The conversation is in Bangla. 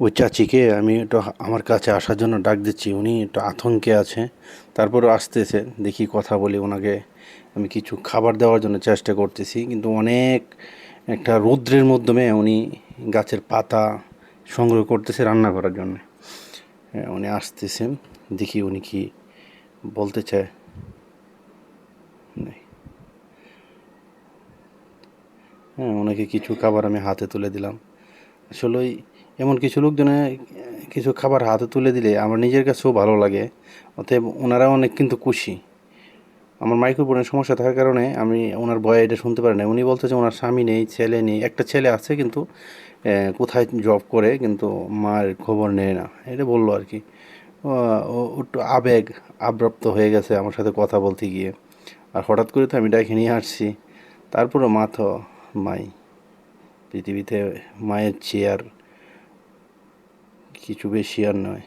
ওই চাচিকে আমি একটু আমার কাছে আসার জন্য ডাক দিচ্ছি। উনি একটু আতঙ্কে আছে। তারপরেও আসতেছে। দেখি কথা বলি ওনাকে। আমি কিছু খাবার দেওয়ার জন্য চেষ্টা করতেছি। কিন্তু অনেক একটা রৌদ্রের মাধ্যমে উনি গাছের পাতা সংগ্রহ করতেছে রান্না করার জন্য। হ্যাঁ, উনি আসতেছেন দেখি উনি কি বলতে চায়। হ্যাঁ ওনাকে কিছু খাবার আমি হাতে তুলে দিলাম। আসলে ওই এমন কিছু লোকজনে কিছু খাবার হাতে তুলে দিলে আমার নিজের কাছেও ভালো লাগে। অতএব ওনারা অনেক কিন্তু খুশি। আমার মাইক্রোফোনের সমস্যা থাকার কারণে আমি ওনার ভয়ে এটা শুনতে পারি না উনি বলতে যে ওনার স্বামী নেই, ছেলে নেই, একটা ছেলে আছে কিন্তু কোথায় জব করে কিন্তু মায়ের খবর নেয় না। এটা বলল আর কি। একটু আবেগ আব্রাপ্ত হয়ে গেছে আমার সাথে কথা বলতে গিয়ে। আর হঠাৎ করে তো আমি ডাইকে নিয়ে আসছি। তারপরে মা তো মাই। পৃথিবীতে মায়ের চেয়ার কিছু বেশি আর নয়।